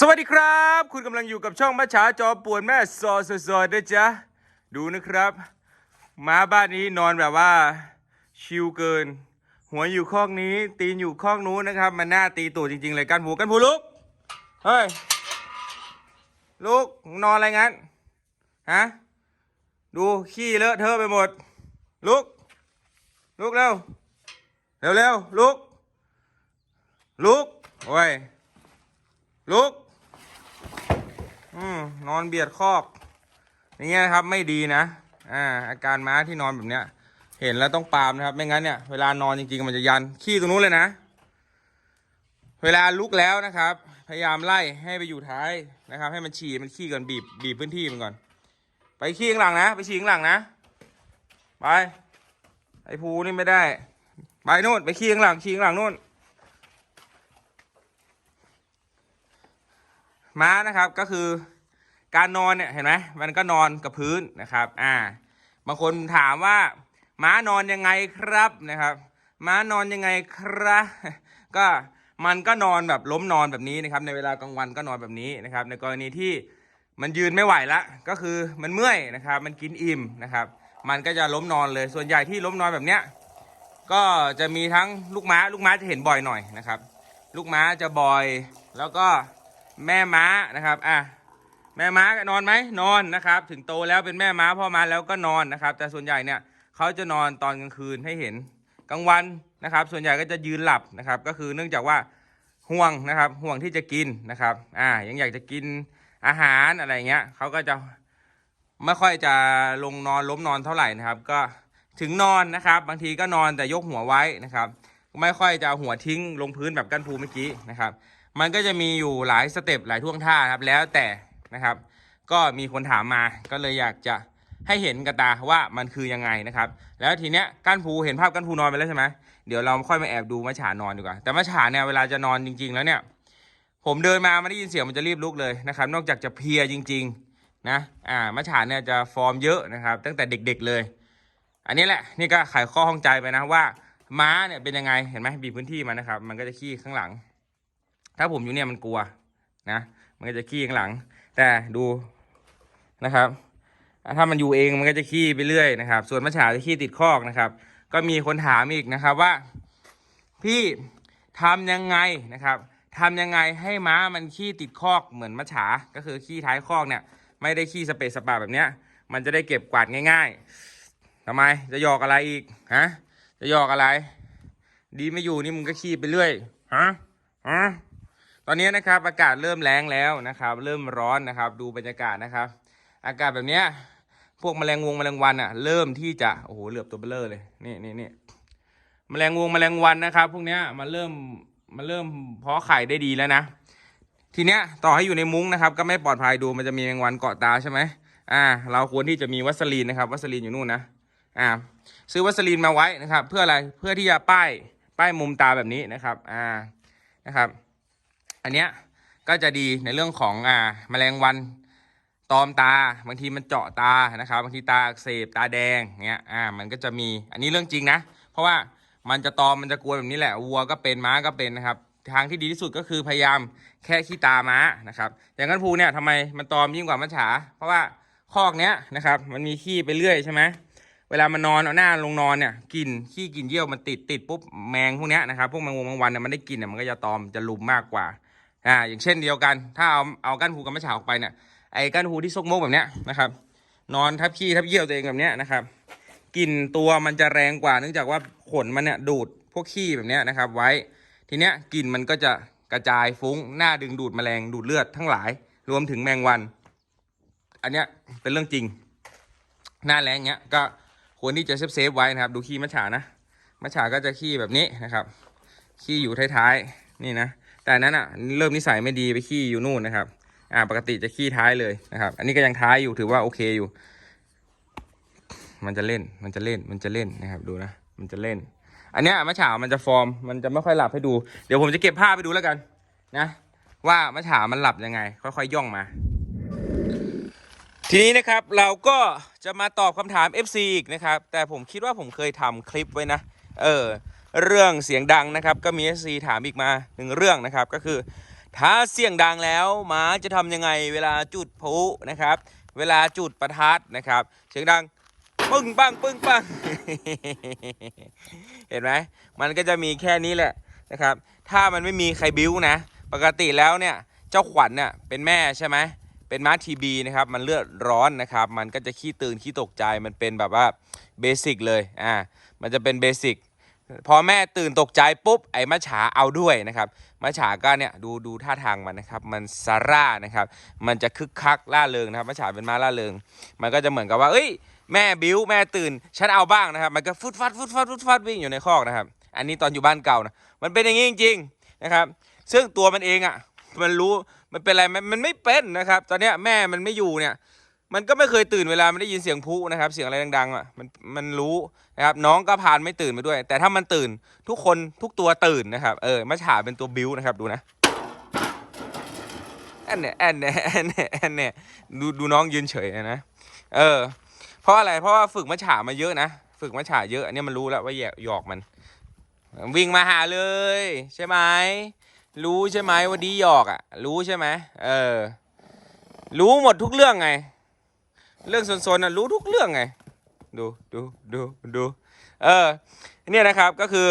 สวัสดีครับ คุณกำลังอยู่กับช่องมัชชาจอป่วนแม่ซอสซอนะจ๊ะ ดูนะครับหมาบ้านนี้นอนแบบว่า ชิลเกิน หัวอยู่ข้องนี้ ตีนอยู่ข้องนู้นนะครับ มันหน่าตีตูดจริงๆเลยกันผูกันผูลุกเฮ้ยลุกนอนอะไรงั้นฮะดูขี้เลอะเทอะไปหมด ลุก ลุกเร็วเร็วเร็วลุก ลุกโอ้ยลุก อืมนอนเบียดคอกอย่างเงี้ยนะครับไม่ดีนะอ่าอาการม้าที่นอนแบบเนี้ย เห็นแล้วต้องปามนะครับ ไม่งั้นเนี่ยเวลานอนจริงๆมันจะยันขี้ตรงนู้นเลยนะ เวลาลุกแล้วนะครับ พยายามไล่ให้ไปอยู่ท้ายนะครับ ให้มันฉี่มันขี้ก่อนบีบบีบพื้นที่มันก่อน ไปขี้ข้างหลังนะ ไปฉี่ข้างหลังนะไปไอ้ภูนี่ไม่ได้ ไปนู่นไปขี้ข้างหลังขี้ข้างหลังนู่น ม้านะครับก็คือการนอนเนี่ยเห็นไหมมันก็นอนกับพื้นนะครับ อ่า บางคนถามว่า ม้านอนยังไงครับนะครับ ม้านอนยังไงครับก็มันก็นอนแบบล้มนอนแบบนี้นะครับ ในเวลากลางวันก็นอนแบบนี้นะครับ ในกรณีที่มันยืนไม่ไหวละก็คือมันเมื่อยนะครับ มันกินอิ่มนะครับ มันก็จะล้มนอนเลยส่วนใหญ่ที่ล้มนอนแบบเนี้ยก็จะมีทั้งลูกม้า ลูกม้าจะเห็นบ่อยหน่อยนะครับ ลูกม้าจะบ่อยแล้วก็ แม่ม้านะครับอะแม่ม้านอนไหมนอนนะครับ ถึงโตแล้วเป็นแม่ม้าพ่อม้าแล้วก็นอนนะครับ แต่ส่วนใหญ่เนี่ยเขาจะนอนตอนกลางคืนให้เห็นกลางวันนะครับ ส่วนใหญ่ก็จะยืนหลับนะครับ ก็คือเนื่องจากว่าห่วงนะครับห่วงที่จะกินนะครับอ่ายังอยากจะกินอาหารอะไรเงี้ยเขาก็จะไม่ค่อยจะลงนอนล้มนอนเท่าไหร่นะครับ ก็ถึงนอนนะครับ บางทีก็นอนแต่ยกหัวไว้นะครับ ไม่ค่อยจะหัวทิ้งลงพื้นแบบกั้นภูเมื่อกี้นะครับ มันก็จะมีอยู่หลายสเต็ปหลายท่วงท่าครับแล้วแต่นะครับ ก็มีคนถามมาก็เลยอยากจะให้เห็นกับตาว่ามันคือยังไงนะครับ แล้วทีเนี้ยก้านภูเห็นภาพก้านภูนอนไปแล้วใช่ไหมเดี๋ยวเราค่อยมาแอบดูมะฉานอนดีกว่า แต่มะฉาเนี่ยเวลาจะนอนจริง ๆ แล้วเนี่ย ผมเดินมาไม่ได้ยินเสียงมันจะรีบลุกเลยนะครับ นอกจากจะเพียจริง ๆนะอ่ามะฉาเนี่ยจะฟอร์มเยอะนะครับ ตั้งแต่เด็ก ๆเลย อันนี้แหละนี่ก็ไขข้อข้องใจไปนะว่าม้าเนี่ยเป็นยังไงเห็นไหมบีพื้นที่มันนะครับ มันก็จะขี้ข้างหลัง ถ้าผมอยู่เนี่ยมันกลัวนะ มันก็จะขี้ข้างหลัง แต่ดูนะครับ ถ้ามันอยู่เองมันก็จะขี้ไปเรื่อยนะครับ ส่วนมะฉาจะขี้ติดคอกนะครับ ก็มีคนถามอีกนะครับว่า พี่ทำยังไงนะครับทำยังไงให้ม้ามันขี้ติดคอกเหมือนมะฉา ก็คือขี้ท้ายคอกเนี่ย ไม่ได้ขี้สเปซสปาแบบเนี้ย มันจะได้เก็บกวาดง่ายๆทำไมจะหยอกอะไรอีกฮะจะหยอกอะไร ดีไม่อยู่นี่มึงก็ขี้ไปเรื่อยฮะฮะ ตอนนี้นะครับอากาศเริ่มแรงแล้วนะครับ เริ่มร้อนนะครับ ดูบรรยากาศนะครับ อากาศแบบเนี้ยพวกแมลงวงแมลงวันอะ เริ่มที่จะโอ้โหเหลือบตัวเบลอเลยนี่นี่นี่แมลงวงแมลงวันนะครับ พวกเนี้ยมันเริ่มมันเริ่มเพาะไข่ได้ดีแล้วนะ ทีเนี้ยต่อให้อยู่ในมุ้งนะครับ ก็ไม่ปลอดภัยดูมันจะมีแมลงวันเกาะตาใช่ไหมอ่า เราควรที่จะมีวัสลีนนะครับ วัสลีนอยู่นู่นนะอ่าซื้อวัสลีนมาไว้นะครับ เพื่ออะไรเพื่อที่จะป้ายป้ายมุมตาแบบนี้นะครับ อ่านะครับ อันเนี้ยก็จะดีในเรื่องของอ่าแมลงวันตอมตาบางทีมันเจาะตานะครับบางทีตาอักเสบตาแดงเงี้ยอ่ามันก็จะมีอันนี้เรื่องจริงนะ เพราะว่ามันจะตอมมันจะกลัวแบบนี้แหละวัวก็เป็นม้าก็เป็นนะครับทางที่ดีที่สุดก็คือพยายามแค่ขี้ตาม้านะครับอย่างกันภูเนี่ยทำไมมันตอมยิ่งกว่ามัจฉา เพราะว่าคอกเนี้ยนะครับมันมีขี้ไปเรื่อยใช่ไหมเวลามันนอนเอาหน้าลงนอนเนี่ยกลินขี้กลินเยี่ยวมันติดติดปุ๊บแมงพวกเนี้ยนะครับพวกแมงวงแมงวันเนี่ยมันได้กลินเนี่ยมันก็จะตอมจะลุมมากกว่า อ่าอย่างเช่นเดียวกัน ถ้าเอาเอาก้านหูกับมะฉาออกไปเนี่ยไอ้ก้านหูที่ซกมกแบบเนี้ยนะครับนอนทับขี้ทับเยี่ยวตัวเองแบบเนี้ยนะครับกลิ่นตัวมันจะแรงกว่าเนื่องจากว่าขนมันเนี่ยดูดพวกขี้แบบเนี้ยนะครับ ไว้ทีเนี้ยกลิ่นมันก็จะกระจายฟุ้งหน้าดึงดูดแมลงดูดเลือดทั้งหลาย รวมถึงแมงวัน อันเนี้ยเป็นเรื่องจริง หน้าแรงเนี้ยก็ควรที่จะเซฟเซฟไว้นะครับ ดูขี้มัจฉานะมัจฉาก็จะขี้แบบนี้นะครับ ขี้อยู่ท้ายๆนี่นะ แต่นั้นอะเริ่มนิสัยไม่ดีไปขี้อยู่นู่นนะครับ อ่าปกติจะขี้ท้ายเลยนะครับ อันนี้ก็ยังท้ายอยู่ถือว่าโอเคอยู่ มันจะเล่นมันจะเล่นมันจะเล่นนะครับ ดูนะมันจะเล่น อันเนี้ยมะฉามันจะฟอร์ม มันจะไม่ค่อยหลับให้ดู เดี๋ยวผมจะเก็บภาพไปดูแล้วกัน นะ ว่ามะฉามันหลับยังไง ค่อยๆย่องมา ทีนี้นะครับเราก็จะมาตอบคำถาม FC อีกนะครับ แต่ผมคิดว่าผมเคยทำคลิปไว้นะ เออ เรื่องเสียงดังนะครับ ก็มี FC ถามอีกมาหนึ่งเรื่องนะครับ ก็คือ ถ้าเสียงดังแล้วม้าจะทำยังไงเวลาจุดพลุนะครับ เวลาจุดประทัดนะครับ เสียงดังปึ้งปังปึ้งปังเห็นไหมมันก็จะมีแค่นี้แหละนะครับ ถ้ามันไม่มีใครบิ้วนะ ปกติแล้วเนี่ยเจ้าขวัญเนี่ยเป็นแม่ใช่ไหมเป็นม้าทีบีนะครับ มันเลือดร้อนนะครับ มันก็จะขี้ตื่นขี้ตกใจ มันเป็นแบบว่าเบสิกเลย อ่า มันจะเป็นเบสิก พอแม่ตื่นตกใจปุ๊บไอ้มัจฉาเอาด้วยนะครับมัจฉาก็เนี่ยดูดูท่าทางมันนะครับ มันซาร่านะครับ มันจะคึกคักล่าเริงนะครับมัจฉาเป็นม้าล่าเริง มันก็จะเหมือนกับว่า เอ้ย แม่บิ้วแม่ตื่นฉันเอาบ้างนะครับ มันก็ฟุดฟัดฟุดฟัดฟุดฟัดวิ่งอยู่ในคอกนะครับ อันนี้ตอนอยู่บ้านเก่านะมันเป็นอย่างนี้จริงๆนะครับ ซึ่งตัวมันเองอะมันรู้มันเป็นอะไรมันมันไม่เป็นนะครับ ตอนเนี้ยแม่มันไม่อยู่เนี่ย มันก็ไม่เคยตื่นเวลามันได้ยินเสียงพุนะครับ เสียงอะไรดังๆอะมันมันรู้นะครับ น้องก็พานไม่ตื่นไปด้วย แต่ถ้ามันตื่นทุกคนทุกตัวตื่นนะครับ เออมัฉาเป็นตัวบิ้วนะครับดูนะแอนเนี่ยแอนเนี่ยแอนเนี่ยแอนเนี่ยดูดูน้องยืนเฉยนะเออ เพราะอะไรเพราะว่าฝึกมัฉามาเยอะนะฝึกมัฉาเยอะอันนี้มันรู้แล้วว่าแยกหยอกมัน วิ่งมาหาเลย ใช่ไหมรู้ใช่ไหมว่าดีหยอกอะ รู้ใช่ไหมเออ รู้หมดทุกเรื่องไง เรื่องโซนๆน่ะรู้ทุกเรื่องไง ดูดูดูดูเออเนี่ยนะครับก็คือ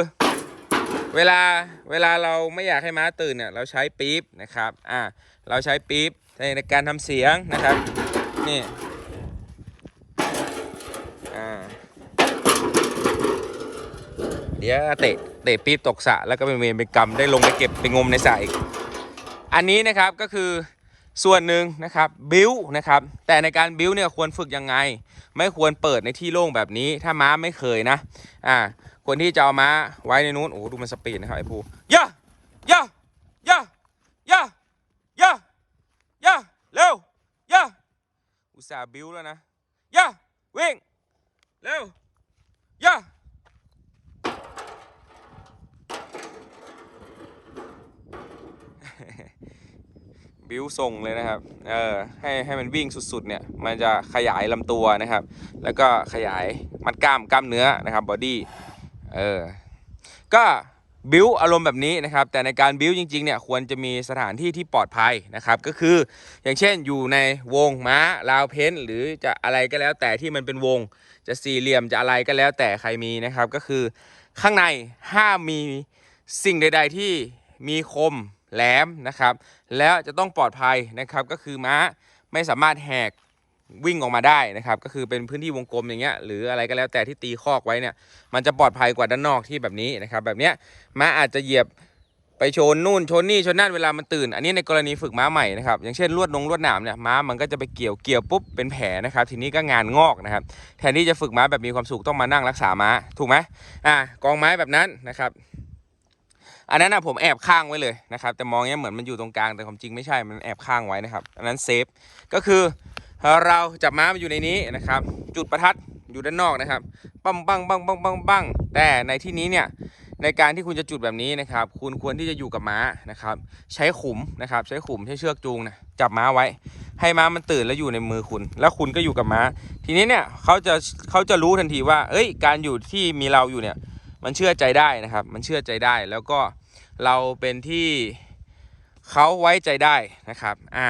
เวลาเวลาเราไม่อยากให้ม้าตื่นเนี่ยเราใช้ปี๊บนะครับอ่าเราใช้ปี๊บในการทำเสียงนะครับนี่อ่าเดี๋ยวเตะเตะปี๊บตกสะแล้วก็เป็นเวรเป็นกรรมได้ลงไปเก็บไปงมในสระอีก อันนี้นะครับก็คือ ส่วนหนึ่งนะครับบิวนะครับแต่ในการบิวเนี่ยควรฝึกยังไง ไม่ควรเปิดในที่โล่งแบบนี้ ถ้าม้าไม่เคยนะอ่าควรที่จะเอาม้าไว้ในนู้นโอ้ดูมันสปีดนะครับไอ้ภูย่าย่าย่าย่าย่าย่าเร็วย่าอุตส่าห์บิวแล้วนะย่าวิ่งเร็วย่า บิวส่งเลยนะครับ เออให้ให้มันวิ่งสุดๆเนี่ย มันจะขยายลำตัวนะครับ แล้วก็ขยายมัดกล้ามกล้ามเนื้อนะครับบอดี้ เออ ก็บิวอารมณ์แบบนี้นะครับ แต่ในการบิวจริงๆเนี่ยควรจะมีสถานที่ที่ปลอดภัยนะครับ ก็คืออย่างเช่นอยู่ในวงม้าลาวเพ้นหรือจะอะไรก็แล้วแต่ที่มันเป็นวง จะสี่เหลี่ยมจะอะไรก็แล้วแต่ใครมีนะครับ ก็คือข้างในห้ามมีสิ่งใด ๆที่มีคม แหลมนะครับ แล้วจะต้องปลอดภัยนะครับก็คือม้าไม่สามารถแหกวิ่งออกมาได้นะครับ ก็คือเป็นพื้นที่วงกลมอย่างเงี้ยหรืออะไรก็แล้วแต่ที่ตีคอกไว้เนี่ย มันจะปลอดภัยกว่าด้านนอกที่แบบนี้นะครับ แบบเนี้ยม้าอาจจะเหยียบไปชนนู่นชนนี่ชนนั่นเวลามันตื่น อันนี้ในกรณีฝึกม้าใหม่นะครับอย่างเช่นลวดนงลวดหนามเนี่ยม้ามันก็จะไปเกี่ยวเกี่ยวปุ๊บเป็นแผลนะครับ ทีนี้ก็งานงอกนะครับ แทนที่จะฝึกม้าแบบมีความสุขต้องมานั่งรักษาม้าถูกไหมอ่ากองไม้แบบนั้นนะครับ อันนั้นนะผมแอบข้างไว้เลยนะครับ แต่มองเนี้ยเหมือนมันอยู่ตรงกลางแต่ความจริงไม่ใช่มันแอบข้างไว้นะครับ อันนั้นเซฟก็คือเราจับม้ามาอยู่ในนี้นะครับ จุดประทัดอยู่ด้านนอกนะครับปั้งปังปั้งปั้งปั้งปั้งแต่ในที่นี้เนี่ยในการที่คุณจะจุดแบบนี้นะครับ คุณควรที่จะอยู่กับม้านะครับ ใช้ขุมนะครับ ใช้ขุมใช้เชือกจูงนะจับม้าไว้ ให้ม้ามันตื่นแล้วอยู่ในมือคุณ แล้วคุณก็อยู่กับม้า ทีนี้เนี่ยเขาจะเขาจะรู้ทันทีว่า เอ้ย การอยู่ที่มีเราอยู่เนี่ย มันเชื่อใจได้นะครับ มันเชื่อใจได้แล้วก็ เราเป็นที่เขาไว้ใจได้นะครับ อ่า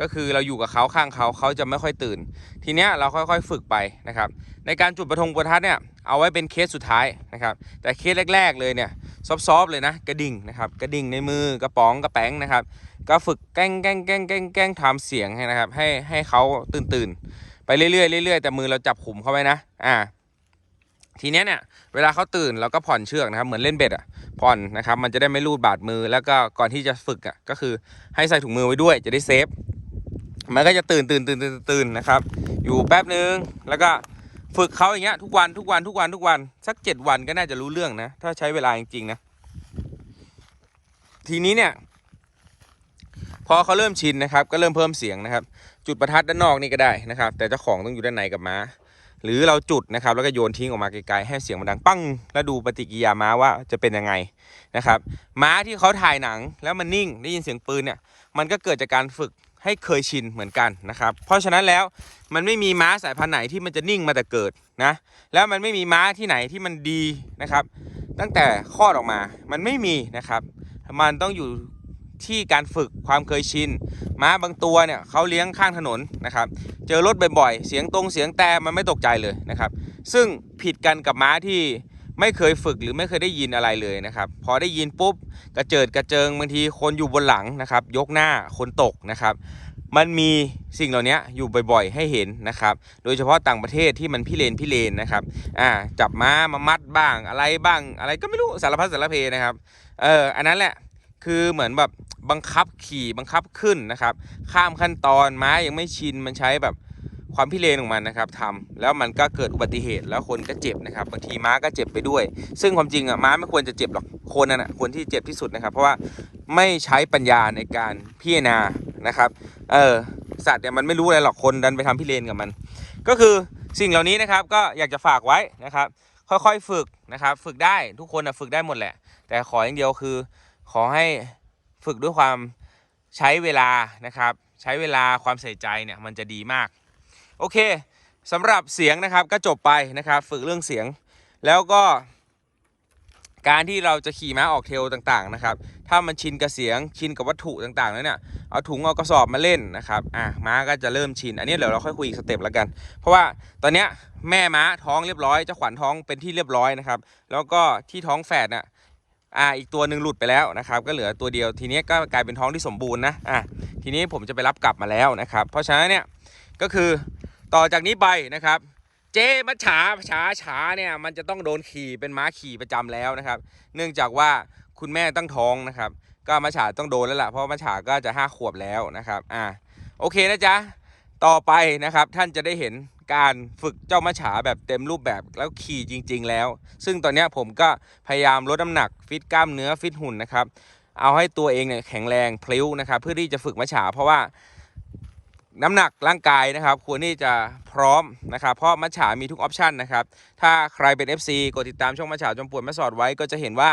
ก็คือเราอยู่กับเขาข้างเขาเขาจะไม่ค่อยตื่น ทีเนี้ยเราค่อยๆฝึกไปนะครับ ในการจุดประทงประทัดเนี่ยเอาไว้เป็นเคสสุดท้ายนะครับ แต่เคสแรก ๆ เลยเนี่ยซอฟๆเลยนะกระดิ่งนะครับกระดิ่งในมือกระป๋องกระแป้งนะครับ ก็ฝึกแกล้งแกล้งแกล้งแกล้งแกล้งทำเสียงให้นะครับ ให้ให้เขาตื่นตื่นไปเรื่อยๆเรื่อยๆแต่มือเราจับขุมเข้าไว้นะ อ่า ทีเนี้ยเนี่ยเวลาเขาตื่นเราก็ผ่อนเชือกนะครับเหมือนเล่นเบ็ดอะผ่อนนะครับมันจะได้ไม่รูดบาดมือแล้วก็ก่อนที่จะฝึกอะก็คือให้ใส่ถุงมือไว้ด้วยจะได้เซฟมันก็จะตื่นตื่นตื่นตื่นตื่นนะครับ อยู่แป๊บนึงแล้วก็ฝึกเขาอย่างเงี้ยทุกวันทุกวันทุกวันทุกวันสักเจ็ดวันก็น่าจะรู้เรื่องนะ ถ้าใช้เวลาจริงๆนะทีนี้เนี่ย พอเขาเริ่มชินนะครับ ก็เริ่มเพิ่มเสียงนะครับ จุดประทัดด้านนอกนี่ก็ได้นะครับ แต่เจ้าของต้องอยู่ด้านในกับม้า หรือเราจุดนะครับแล้วก็โยนทิ้งออกมาไกลๆให้เสียงมันดังปั้งแล้วดูปฏิกิริยาม้าว่าจะเป็นยังไงนะครับม้าที่เขาถ่ายหนังแล้วมันนิ่งได้ยินเสียงปืนเนี่ยมันก็เกิดจากการฝึกให้เคยชินเหมือนกันนะครับเพราะฉะนั้นแล้วมันไม่มีม้าสายพันธุ์ไหนที่มันจะนิ่งมาแต่เกิดนะแล้วมันไม่มีม้าที่ไหนที่มันดีนะครับ ตั้งแต่คลอดออกมามันไม่มีนะครับ มันต้องอยู่ที่การฝึกความเคยชิน ม้าบางตัวเนี่ยเขาเลี้ยงข้างถนนนะครับ เจอรถบ่อยๆ เสียงตรงเสียงแต่มันไม่ตกใจเลยนะครับ ซึ่งผิดกันกับม้าที่ไม่เคยฝึกหรือไม่เคยได้ยินอะไรเลยนะครับ พอได้ยินปุ๊บกระเจิดกระเจิงบางทีคนอยู่บนหลังนะครับ ยกหน้าคนตกนะครับ มันมีสิ่งเหล่านี้อยู่บ่อยๆ ให้เห็นนะครับ โดยเฉพาะต่างประเทศที่มันพิเรนพิเรนนะครับอ่าจับม้ามามัดบ้างอะไรบ้าง อะไรก็ไม่รู้สารพัดสารเพนะครับเอออันนั้นแหละ คือเหมือนแบบบังคับขี่บังคับขึ้นนะครับ ข้ามขั้นตอนม้ายังไม่ชินมันใช้แบบความพิเรนของมันนะครับทำแล้วมันก็เกิดอุบัติเหตุแล้วคนก็เจ็บนะครับบางทีม้าก็เจ็บไปด้วย ซึ่งความจริงอะม้าไม่ควรจะเจ็บหรอกคนนั่นแหะคนที่เจ็บที่สุดนะครับ เพราะว่าไม่ใช้ปัญญาในการพิจารณานะครับเออสัตว์เนี่ยมันไม่รู้อะไรหรอกคนดันไปทำพิเรนกับมัน ก็คือสิ่งเหล่านี้นะครับก็อยากจะฝากไว้นะครับ ค่อยๆฝึกนะครับ ฝึกได้ทุกคนนะฝึกได้หมดแหละ แต่ขออย่างเดียวคือ ขอให้ฝึกด้วยความใช้เวลานะครับ ใช้เวลาความใส่ใจเนี่ยมันจะดีมาก โอเคสำหรับเสียงนะครับก็จบไปนะครับ ฝึกเรื่องเสียง แล้วก็ การที่เราจะขี่ม้าออกเทลต่างๆนะครับ ถ้ามันชินกับเสียงชินกับวัตถุต่างๆแล้วเนี่ยเอาถุงเอากระสอบมาเล่นนะครับอะม้าก็จะเริ่มชิน อันนี้เดี๋ยวเราค่อยคุยอีกสเต็ปแล้วกัน เพราะว่าตอนเนี้ยแม่ม้าท้องเรียบร้อยเจ้าขวัญท้องเป็นที่เรียบร้อยนะครับ แล้วก็ที่ท้องแฝดน่ะ อ่าอีกตัวหนึ่งหลุดไปแล้วนะครับ ก็เหลือตัวเดียวทีนี้ก็กลายเป็นท้องที่สมบูรณ์นะอะทีนี้ผมจะไปรับกลับมาแล้วนะครับ เพราะฉะนั้นเนี่ยก็คือต่อจากนี้ไปนะครับเจมัฉาฉาฉาเนี่ยมันจะต้องโดนขี่เป็นม้าขี่ประจำแล้วนะครับ เนื่องจากว่าคุณแม่ตั้งท้องนะครับ ก็มัฉาต้องโดนแล้วล่ะเพราะมัฉาก็จะห้าขวบแล้วนะครับอ่าโอเคนะจ๊ะต่อไปนะครับท่านจะได้เห็น การฝึกเจ้ามัจฉาแบบเต็มรูปแบบแล้วขี่จริง ๆ แล้ว ซึ่งตอนนี้ผมก็พยายามลดน้ำหนักฟิตกล้ามเนื้อฟิตหุ่นนะครับเอาให้ตัวเองเนี่ยแข็งแรงพลิ้วนะครับ เพื่อที่จะฝึกมัจฉาเพราะว่าน้ำหนักร่างกายนะครับ ควรที่จะพร้อมนะครับ เพราะมัจฉามีทุกออปชันนะครับ ถ้าใครเป็น FC กดติดตามช่องมัจฉาจอมปวดแม่สอดไว้ก็จะเห็นว่า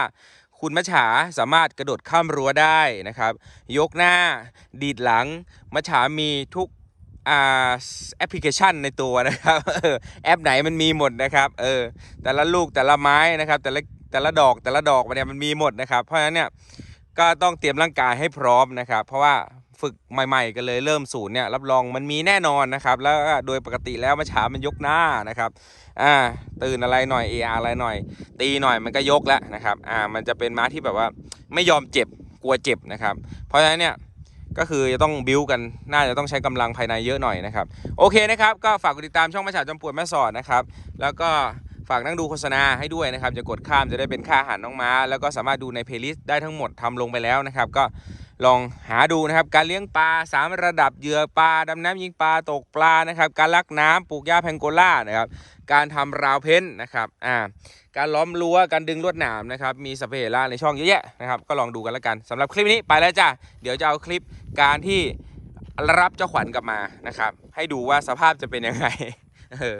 คุณมัจฉาสามารถกระโดดข้ามรั้วได้นะครับ ยกหน้า ดีดหลัง มัจฉามีทุก แอปพลิเคชันในตัวนะครับแอปไหนมันมีหมดนะครับเออแต่ละลูกแต่ละไม้นะครับ แต่ละแต่ละดอกแต่ละดอกมันเนี่ยมันมีหมดนะครับ เพราะฉะนั้นเนี่ยก็ต้องเตรียมร่างกายให้พร้อมนะครับ เพราะว่าฝึกใหม่ๆกันเลยเริ่มศูนย์เนี่ยรับรองมันมีแน่นอนนะครับ แล้วโดยปกติแล้วมาฉามันยกหน้านะครับอ่าตื่นอะไรหน่อยเอออะไรหน่อย ตีหน่อยมันก็ยกแล้วนะครับอ่ามันจะเป็นม้าที่แบบว่าไม่ยอมเจ็บกลัวเจ็บนะครับ เพราะฉะนั้นเนี่ย ก็คือจะต้องบิวกัน น่าจะต้องใช้กำลังภายในเยอะหน่อยนะครับ โอเคนะครับ ก็ฝากกดติดตามช่องมาฉาจอมปวดแม่สอดนะครับ แล้วก็ฝากนั่งดูโฆษณาให้ด้วยนะครับ จะกดข้ามจะได้เป็นค่าอาหารน้องม้า แล้วก็สามารถดูในเพลย์ลิสต์ได้ทั้งหมดทำลงไปแล้วนะครับ ก็ ลองหาดูนะครับ การเลี้ยงปลาสามระดับเหยื่อปลาดำน้ำยิงปลาตกปลานะครับ การลักน้ำปลูกหญ้าแพงโกล่านะครับ การทำราวเพ้นท์นะครับอ่าการล้อมรั้วการดึงลวดหนามนะครับมีสพเปรล่าในช่องเยอะแยะนะครับก็ลองดูกันแล้วกันสำหรับคลิปนี้ไปแล้วจ้ะเดี๋ยวจะเอาคลิปการที่รับเจ้าขวัญกลับมานะครับ ให้ดูว่าสภาพจะเป็นยังไงเออ